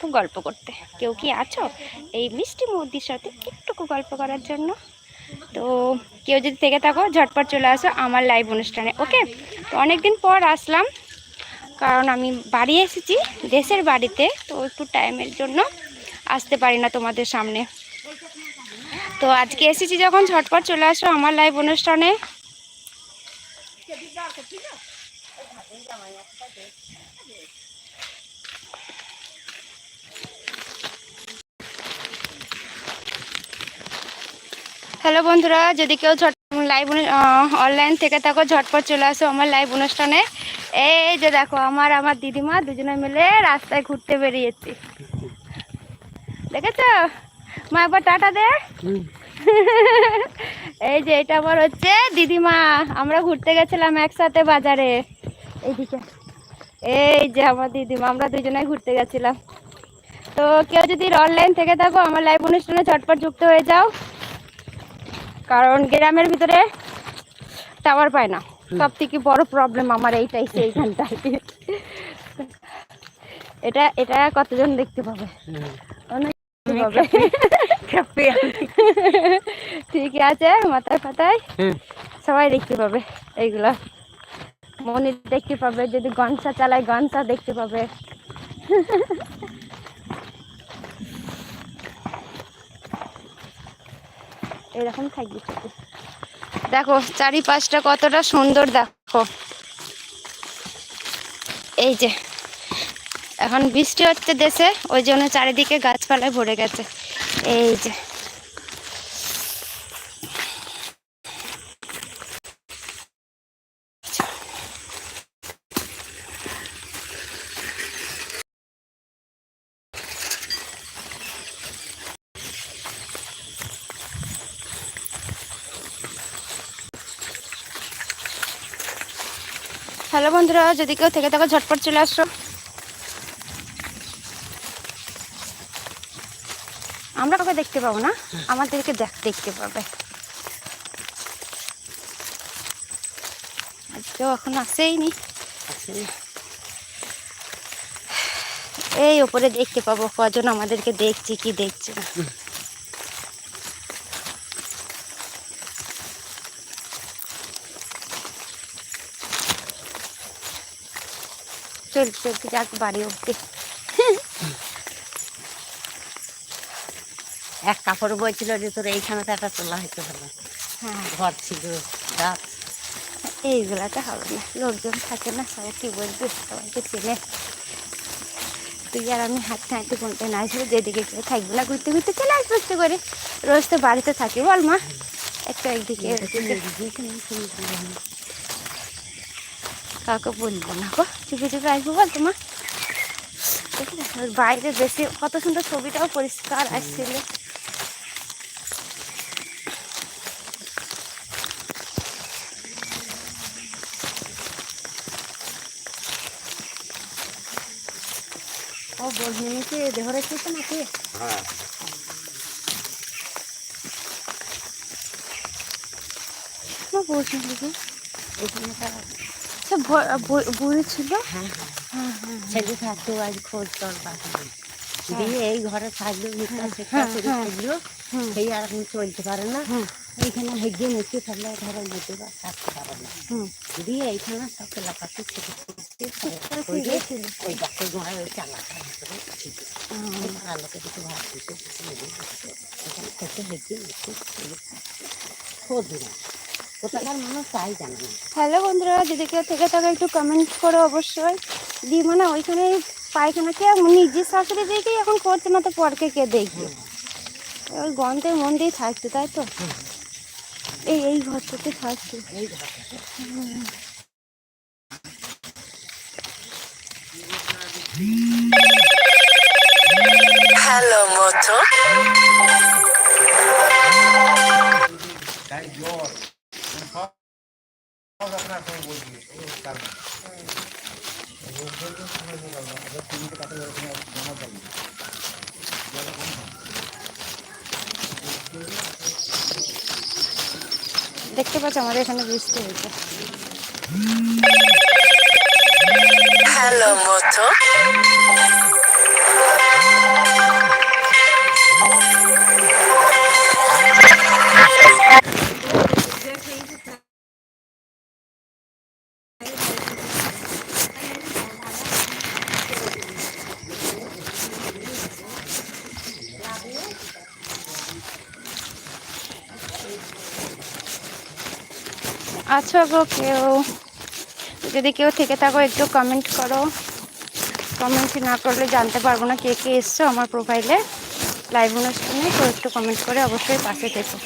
একটুকু গল্প করতে। কেউ কি আছো? এই মিষ্টি মুদির সাথে একটুকু গল্প করার জন্য। তো কেউ যদি থেকে থাকো, ঝটপট চলে আসো আমার লাইভ অনুষ্ঠানে ওকে তো অনেকদিন পর আসলাম, কারণ আমি বাড়ি এসেছি, দেশের বাড়িতে, তো একটু টাইমের জন্য আসতে পারি না তোমাদের সামনে। তো আজকে এসেছি যখন, ঝটপট চলে আসো আমার লাইভ অনুষ্ঠানে। হ্যালো বন্ধুরা, যদি কেউ ঝট লাইভ অনলাইন থেকে থাকো, ঝটপট চলে আসো আমার লাইভ অনুষ্ঠানে। এই যে দেখো, আমার আমার দিদিমা দুজনে মিলে রাস্তায় ঘুরতে বেরিয়েছি। দেখেছ? মা, একবার টাটা দে। এই যে, এটা আবার হচ্ছে দিদিমা। আমরা ঘুরতে গেছিলাম একসাথে বাজারে। এইদিকে। এই যে, আমার দিদিমা, আমরা দুজনে ঘুরতে গেছিলাম। তো কেউ যদি অনলাইন থেকে থাকো, আমার লাইভ অনুষ্ঠানে ঝটপট যুক্ত হয়ে যাও। কারণ গ্রামের ভিতরে টাওয়ার পায় না। সব থেকে বড় প্রবলেম আমার এইটাই সেইখানটায় এটা এটা কতজন দেখতে পাবে? অনেক দেখতে পাবে। ঠিক আছে মাথায় ফাতায় সবাই দেখতে পাবে এইগুলা। মনির দেখতে পাবে যদি গনসা চালায় গনসা দেখতে পাবে। এরকম ছবি। দেখো, চারিপাশটা কতটা সুন্দর, দেখো। এই যে, এখন বৃষ্টি হচ্ছে দেশে, ওই জন্য চারিদিকে গাছপালায় ভরে গেছে। এই যে। হ্যালো বন্ধুরা যদি কেউ থেকে থাকো ঝটপট চলে আসো। আমরা কাউকে দেখতে পাবো না আমাদেরকে দেখ দেখতে পাবে। কেউ এখন আসেইনি। এই ওপরে দেখতে পাবো কজন আমাদেরকে দেখছে কি দেখছে না। চলতে চলতে যাক বাড়ি অব্দি এক কাপড় বইছিল যে তোর এইখানে তো একটা তোলা হইতে হবে। হ্যাঁ। ঘর ছিল গাছ। এইগুলা তো হবে না লোকজন থাকে না সবাই কি বলবে সবাইকে চেনে। তুই আর আমি হাঁটতে হাঁটতে কোনটা না আসব যেদিকে কেউ থাকবে না ঘুরতে ঘুরতে চলে আসব একটু করে। রোজ তো বাড়িতে থাকি বল মা। একটা একদিকে কাউকে বলব না গো। চুপে চুপে আসব বল তোমার। বাইরে বেশি কত সুন্দর ছবিটাও পরিষ্কার আসছিল ও বলবি নাকি দেহ রেখেছে নাকি? না বলছি এখানে তার সে বুড়ি ছিল? হ্যাঁ হ্যাঁ। ছেলে থাকতো আজ খোঁজ তোর দিয়ে এই ঘরে থাকল হ্যাঁ, হ্যাঁ। থাকল। সেই আর এখন চলতে পারে না। এইখানে হেগে মুখে থাকলে ঘরে মধ্যে বা থাকতে পারে না। দিয়ে এইখানে সব ওই গাছের গোড়ায় ওই। আলোকে কিছু ভাত দিতে থেকে মুখে খোঁজ না কোথাকার মানুষ তাই জানে না। হ্যালো বন্ধুরা যদি কেউ থেকে থাকে একটু কমেন্ট করো অবশ্যই। দি মানে ওইখানে পায়খানাকে নিজের শাশুড়ি দেখি এখন করছে না তো পরকে কে দেখবে? ওই গন্ধের মন দিয়ে থাকছে তাই তো? এই এই ঘরটাতে থাকছে। হ্যালো মতো তাই জ্বর সব সব আপনার সঙ্গে বলছি কারণ। দেখতে পাচ্ছ আমাদের এখানে বৃষ্টি হয়েছে। হ্যালো মতো আছো গো, কেউ যদি কেউ থেকে থাকো, একটু কমেন্ট করো। কমেন্ট না করলে জানতে পারব না কে কে এসছো আমার প্রোফাইলে লাইভ অনুষ্ঠানে তো একটু কমেন্ট করে অবশ্যই পাশে থেকো।